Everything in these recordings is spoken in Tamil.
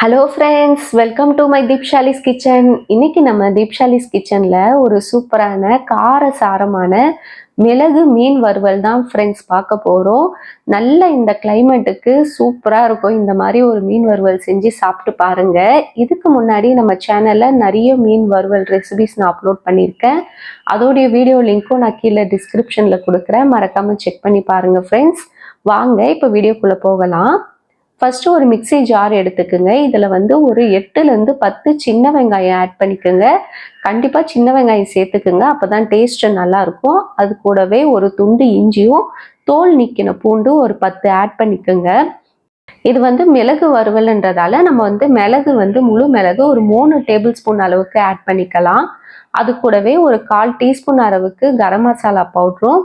Hello friends welcome to my Deepshali's kitchen இன்னைக்கு நம்ம தீப்ஷாலிஸ் கிச்சனில் ஒரு சூப்பரான கார சாரமான மிளகு மீன் வறுவல் தான் ஃப்ரெண்ட்ஸ் பார்க்க போகிறோம் நல்ல இந்த கிளைமேட்டுக்கு சூப்பராக இருக்கும். இந்த மாதிரி ஒரு மீன் வறுவல் செஞ்சு சாப்பிட்டு பாருங்க. இதுக்கு முன்னாடி நம்ம சேனலில் நிறைய மீன் வறுவல் ரெசிபிஸ் நான் அப்லோட் பண்ணியிருக்கேன். அதோடைய வீடியோ லிங்க்கும் நான் கீழே டிஸ்கிரிப்ஷனில் கொடுக்குறேன். மறக்காமல் செக் பண்ணி பாருங்கள் ஃப்ரெண்ட்ஸ் வாங்க இப்போ வீடியோக்குள்ளே போகலாம். ஃபஸ்ட்டு ஒரு மிக்ஸி ஜார் எடுத்துக்கோங்க. இதில் வந்து ஒரு எட்டுலேருந்து பத்து சின்ன வெங்காயம் ஆட் பண்ணிக்கோங்க. கண்டிப்பாக சின்ன வெங்காயம் சேர்த்துக்குங்க. அப்போ தான் டேஸ்ட்டு நல்லாயிருக்கும் அது கூடவே ஒரு துண்டு இஞ்சியும் தோல் நிற்கின பூண்டு ஒரு பத்து ஆட் பண்ணிக்கோங்க. இது வந்து மிளகு வறுவல்ன்றதால நம்ம வந்து மிளகு வந்து முழு மிளகு ஒரு மூணு டேபிள் ஸ்பூன் அளவுக்கு ஆட் பண்ணிக்கலாம். அது கூடவே ஒரு கால் டீஸ்பூன் அளவுக்கு garam masala பவுட்ரும்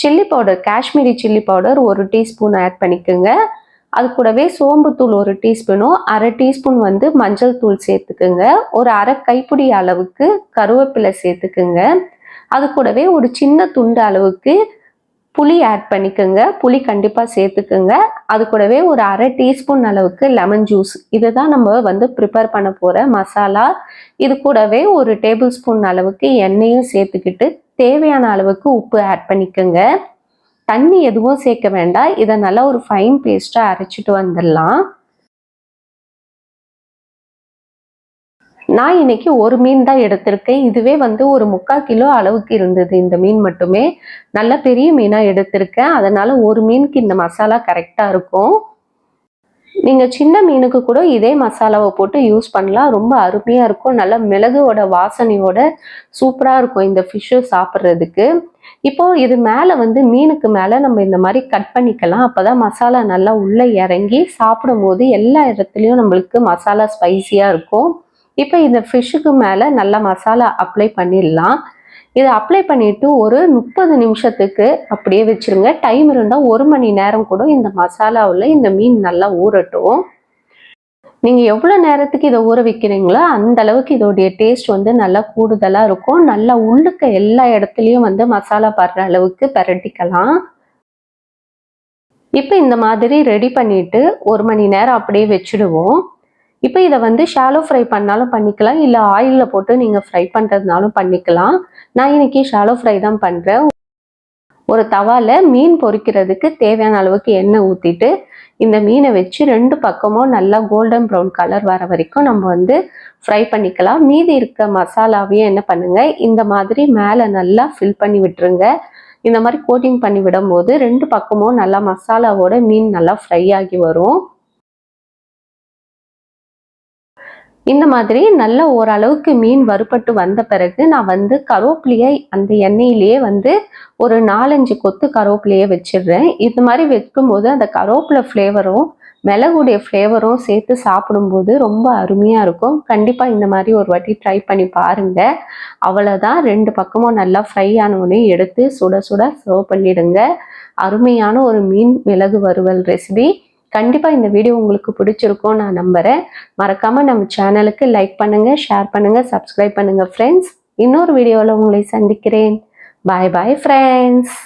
chilli powder Kashmiri chilli powder ஒரு டீஸ்பூன் ஆட் பண்ணிக்கோங்க. அது கூடவே சோம்புத்தூள் ஒரு டீஸ்பூனும் அரை டீஸ்பூன் வந்து மஞ்சள் தூள் சேர்த்துக்குங்க. ஒரு அரை கைப்பிடி அளவுக்கு கருவேப்பிலை சேர்த்துக்குங்க. அது கூடவே ஒரு சின்ன துண்டு அளவுக்கு புளி ஆட் பண்ணிக்கோங்க. புளி கண்டிப்பாக சேர்த்துக்குங்க. அது கூடவே ஒரு அரை டீஸ்பூன் அளவுக்கு லெமன் ஜூஸ் இதை தான் நம்ம வந்து ப்ரிப்பேர் பண்ண போகிற மசாலா. இது கூடவே ஒரு டேபிள் ஸ்பூன் அளவுக்கு எண்ணெயும் சேர்த்துக்கிட்டு தேவையான அளவுக்கு உப்பு ஆட் பண்ணிக்கோங்க. தண்ணி எதுவும் சேர்க்க வேண்டாம். இதை நல்லா ஒரு ஃபைன் பேஸ்ட்டாக அரைச்சிட்டு வந்துடலாம். நான் இன்னைக்கு ஒரு மீன் தான் எடுத்திருக்கேன். இதுவே வந்து ஒரு முக்கால் கிலோ அளவுக்கு இருந்தது இந்த மீன் மட்டுமே. நல்ல பெரிய மீனாக எடுத்திருக்கேன். அதனால ஒரு மீனுக்கு இந்த மசாலா கரெக்டாக இருக்கும். நீங்கள் சின்ன மீனுக்கு கூட இதே மசாலாவை போட்டு யூஸ் பண்ணலாம். ரொம்ப அருமையாக இருக்கும். நல்ல மிளகுவோட வாசனையோட சூப்பராக இருக்கும் இந்த ஃபிஷ்ஷு சாப்பிட்றதுக்கு. இப்போ இது மேலே வந்து மீனுக்கு மேலே நம்ம இந்த மாதிரி கட் பண்ணிக்கலாம். அப்போ தான் மசாலா நல்லா உள்ளே இறங்கி சாப்பிடும் போது எல்லா இடத்துலையும் நம்மளுக்கு மசாலா ஸ்பைசியாக இருக்கும். இப்போ இந்த ஃபிஷ்ஷுக்கு மேலே நல்லா மசாலா அப்ளை பண்ணிடலாம். இதை அப்ளை பண்ணிட்டு ஒரு முப்பது நிமிஷத்துக்கு அப்படியே வச்சுருங்க. டைம் இருந்தால் ஒரு மணி நேரம் கூட இந்த மசாலாவில் இந்த மீன் நல்லா ஊறட்டும். நீங்கள் எவ்வளோ நேரத்துக்கு இதை ஊற வைக்கிறீங்களோ அந்த அளவுக்கு இதோடைய டேஸ்ட் வந்து நல்லா கூடுதலாக இருக்கும். நல்லா உள்ளுக்க எல்லா இடத்துலையும் வந்து மசாலா படுற அளவுக்கு பரட்டிக்கலாம். இப்போ இந்த மாதிரி ரெடி பண்ணிட்டு ஒரு மணி நேரம் அப்படியே வச்சுடுவோம். இப்போ இதை வந்து ஷாலோ ஃப்ரை பண்ணாலும் பண்ணிக்கலாம். இல்லை ஆயிலில் போட்டு நீங்கள் ஃப்ரை பண்ணுறதுனாலும் பண்ணிக்கலாம். நான் இன்னைக்கு ஷாலோ ஃப்ரை தான் பண்ணுறேன் ஒரு தவாவில் மீன் பொறிக்கிறதுக்கு தேவையான அளவுக்கு எண்ணெய் ஊற்றிட்டு இந்த மீனை வச்சு ரெண்டு பக்கமும் நல்லா கோல்டன் ப்ரௌன் கலர் வர வரைக்கும் நம்ம வந்து ஃப்ரை பண்ணிக்கலாம். மீதி இருக்க மசாலாவையும் என்ன பண்ணுங்கள் இந்த மாதிரி மேலே நல்லா ஃபில் பண்ணி விட்டுருங்க. இந்த மாதிரி கோட்டிங் பண்ணி விடும்போது ரெண்டு பக்கமும் நல்லா மசாலாவோட மீன் நல்லா ஃப்ரை ஆகி வரும். இந்த மாதிரி நல்ல ஓரளவுக்கு மீன் வறுபட்டு வந்த பிறகு நான் வந்து கருவேப்பிலையை அந்த எண்ணெயிலேயே வந்து ஒரு நாலஞ்சு கொத்து கருவேப்பிலையே வச்சிடுறேன். இது மாதிரி வைக்கும்போது அந்த கருவேப்பிலை ஃப்ளேவரும் மிளகுடைய ஃப்ளேவரும் சேர்த்து சாப்பிடும்போது ரொம்ப அருமையாக இருக்கும். கண்டிப்பாக இந்த மாதிரி ஒரு வாட்டி ட்ரை பண்ணி பாருங்கள் அவ்வளோதான் ரெண்டு பக்கமும் நல்லா ஃப்ரை ஆனவுடனே எடுத்து சுட சுட சர்வ் பண்ணிடுங்க. அருமையான ஒரு மீன் மிளகு வறுவல் ரெசிபி கண்டிப்பாக இந்த வீடியோ உங்களுக்கு பிடிச்சிருக்கும் நான் நம்புகிறேன் மறக்காமல் நம்ம சேனலுக்கு லைக் பண்ணுங்கள் ஷேர் பண்ணுங்கள் சப்ஸ்கிரைப் பண்ணுங்கள் ஃப்ரெண்ட்ஸ் இன்னொரு வீடியோவில் உங்களை சந்திக்கிறேன். பாய் பாய் ஃப்ரெண்ட்ஸ்